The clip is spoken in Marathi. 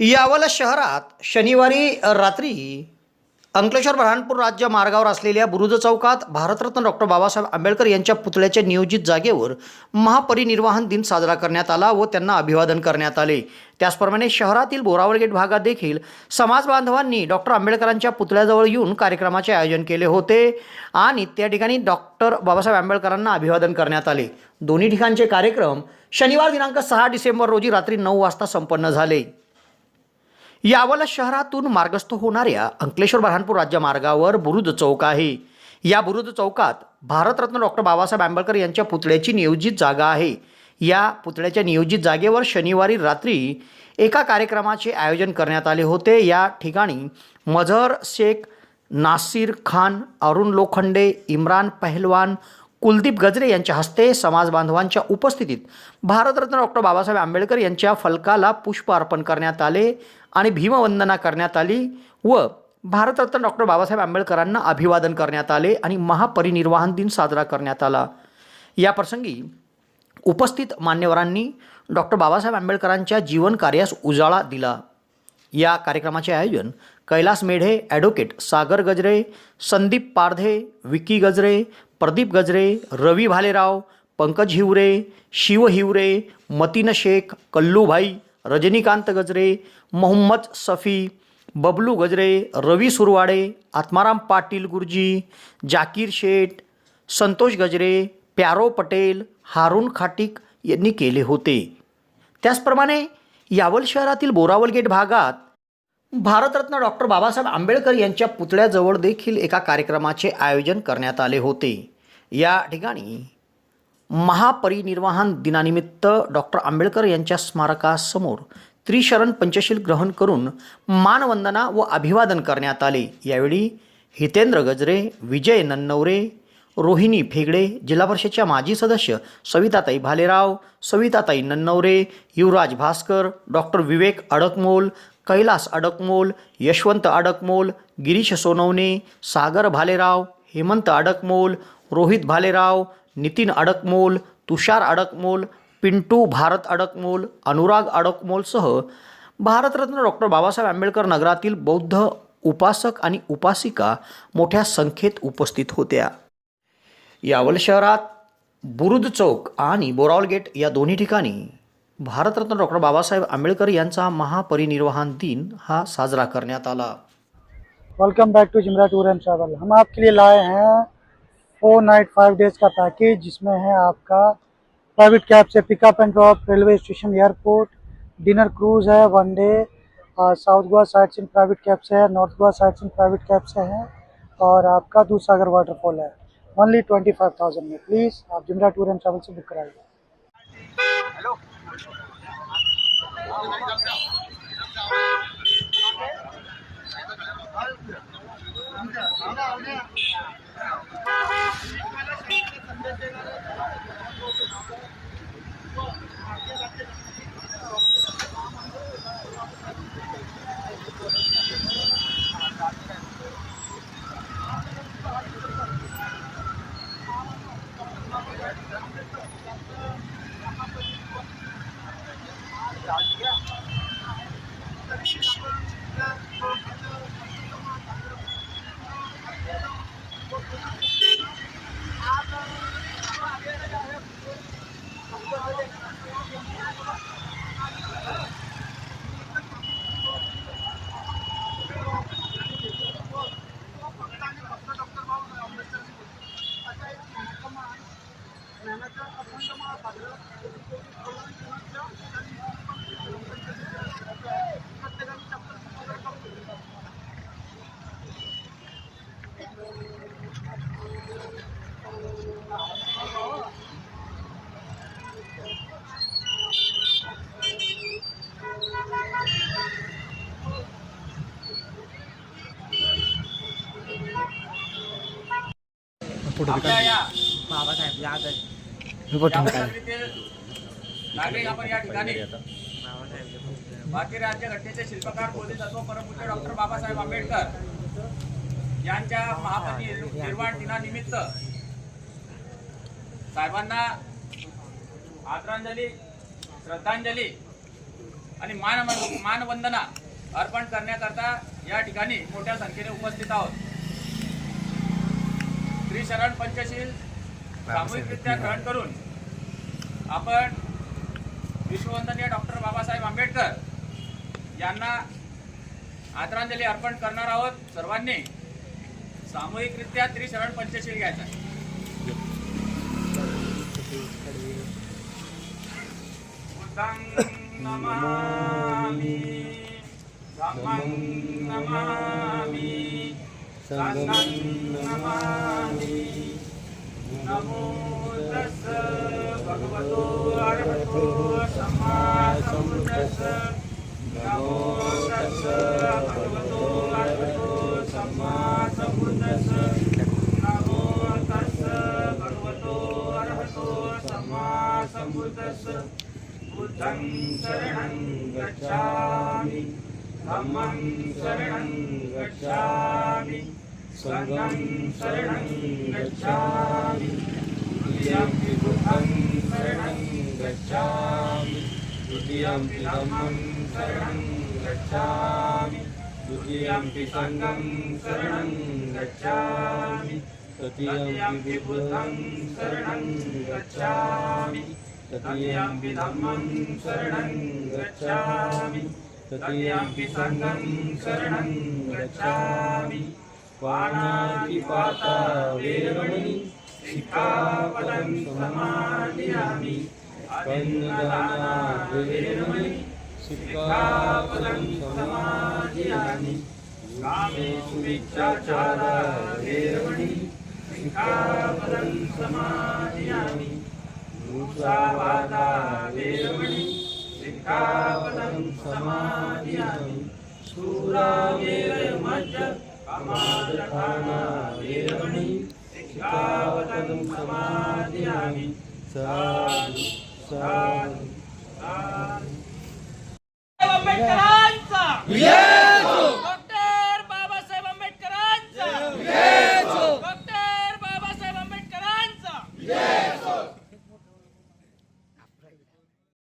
यावल शहरात शनिवारी रात्री अंकलेश्वर बऱ्हाणपूर राज्य मार्गावर असलेल्या बुरुज चौकात भारतरत्न डॉक्टर बाबासाहेब आंबेडकर यांच्या पुतळ्याच्या नियोजित जागेवर महापरिनिर्वाहन दिन साजरा करण्यात आला व त्यांना अभिवादन करण्यात आले. त्याचप्रमाणे शहरातील बोरावळ गेट भागात देखील समाज बांधवांनी डॉक्टर आंबेडकरांच्या पुतळ्याजवळ येऊन कार्यक्रमाचे आयोजन केले होते आणि त्या ठिकाणी डॉक्टर बाबासाहेब आंबेडकरांना अभिवादन करण्यात आले. दोन्ही ठिकाणचे कार्यक्रम शनिवार दिनांक सहा डिसेंबर रोजी रात्री नऊ वाजता संपन्न झाले. यावल शहरातून मार्गस्थ होणाऱ्या अंकलेश्वर बऱ्हाणपूर राज्य मार्गावर बुरुज चौक आहे. या बुरुज चौकात भारतरत्न डॉक्टर बाबासाहेब आंबेडकर यांच्या पुतळ्याची नियोजित जागा आहे. या पुतळ्याच्या नियोजित जागेवर शनिवारी रात्री एका कार्यक्रमाचे आयोजन करण्यात आले होते. या ठिकाणी मझहर शेख नासिर खान अरुण लोखंडे इम्रान पहलवान कुलदीप गजरे यांच्या हस्ते समाज बांधवांच्या उपस्थितीत भारतरत्न डॉक्टर बाबासाहेब आंबेडकर यांच्या फलकाला पुष्प अर्पण करण्यात आले. आणि भीमवंदना करण्यात आली व भारतरत्न डॉक्टर बाबासाहेब आंबेडकरांना अभिवादन करण्यात आले आणि महापरिनिर्वाहन दिन साजरा करण्यात आला. या प्रसंगी उपस्थित मान्यवरांनी डॉक्टर बाबासाहेब आंबेडकरांच्या जीवनकार्यास उजाळा दिला. या कार्यक्रमाचे आयोजन कैलास मेढे ॲडव्होकेट सागर गजरे संदीप पारधे विकी गजरे प्रदीप गजरे रवी भालेराव पंकज हिवरे शिव हिवरे मतीन शेख कल्लूभाई रजनीकांत गजरे मोहम्मद सफी बबलू गजरे रवी सुरवाडे आत्माराम पाटील गुरुजी जाकीर शेठ संतोष गजरे प्यारो पटेल हारून खाटिक यांनी केले होते. त्याचप्रमाणे यावल शहरातील बोरावल गेट भागात भारतरत्न डॉक्टर बाबासाहेब आंबेडकर यांच्या पुतळ्याजवळ देखील एका कार्यक्रमाचे आयोजन करण्यात आले होते. या ठिकाणी महापरिनिर्वाहन दिनानिमित्त डॉक्टर आंबेडकर यांच्या स्मारकासमोर त्रिशरण पंचशील ग्रहण करून मानवंदना व अभिवादन करण्यात आले. यावेळी हितेंद्र गजरे विजय नन्नवरे रोहिणी फेगडे जिल्हा परिषदच्या माजी सदस्य सविताताई भालेराव सविताताई नन्नवरे युवराज भास्कर डॉक्टर विवेक अडकमोल कैलास अडकमोल यशवंत अडकमोल गिरीश सोनवणे सागर भालेराव हेमंत अडकमोल रोहित भालेराव नितीन अडकमोल तुषार अडकमोल पिंटू भारत अडकमोल अनुराग अडकमोलसह भारतरत्न डॉक्टर बाबासाहेब आंबेडकर नगरातील बौद्ध उपासक आणि उपासिका मोठ्या संख्येत उपस्थित होत्या. यावल शहरात बुरुज चौक आणि बोरावल गेट या दोन्ही ठिकाणी भारतरत्न डॉक्टर बाबासाहेब आंबेडकर यांचा महापरिनिर्वाहन दिन हा साजरा करण्यात आला. Welcome back to Jimra tour and travel हम आपके लिए लाए हैं फोर नाइट फाइव डेज़ का पैकेज जिसमें है आपका private cab say pickup and drop, railway station, airport, dinner cruise है, one day south Goa side seen private cab से है, north Goa side seen private cab से है, और आपका दूध सागर वाटरफॉल है ओनली ट्वेंटी फाइव थाउज़ेंड में। प्लीज़ आप जिमरा टूर एंड ट्रैवल से बुक कराइए। 打劫 या बाबासाहेब नागरिक आपण या ठिकाणी भारतीय राज्यघटनेचे शिल्पकार बोलले असो परमपूज्य डॉक्टर बाबासाहेब आंबेडकर यांच्या महापरिनिर्वाण दिनानिमित्त साहेबांना आदरांजली श्रद्धांजली आणि मान मानवंदना अर्पण करण्याकरता या ठिकाणी मोठ्या संख्येने उपस्थित आहोत. श्री शरण पंचशील सामूहिकरित्या ग्रहण करून आपण विश्ववंदनीय डॉक्टर बाबासाहेब आंबेडकर यांना आदरांजली अर्पण करणार आहोत. सर्वांनी सामूहिकरित्या त्रिशरण पंचशील घ्यायचा नमामि नमामि नमामि। बुद्धं शरणं गच्छामि। धम्मं शरणं गच्छामि। संघं शरणं गच्छामि द्वितीयं बुद्धं शरणं गच्छामि द्वितीयं धम्मं शरणं गच्छामि द्वितीयं संघं शरणं गच्छामि तृतीयं बुद्धं शरणं गच्छामि तृतीयं धम्मं शरणं गच्छामि तृतीयं संघं शरणं गच्छामि पाणातिपाता वेरमणि शिखापदं समादयामि। कन्नदाना वेरमणि शिखापदं समादयामि। कामेषु विच्छाचारा वेरमणि शिखापदं समादयामि। मूषावादा वेरमणि शिखापदं समादयामि। शूरामेरमज्ज अमादखाना वेरमणि शिखापदं समादयामि साधु साधु। साधु आंबेडकरांचा।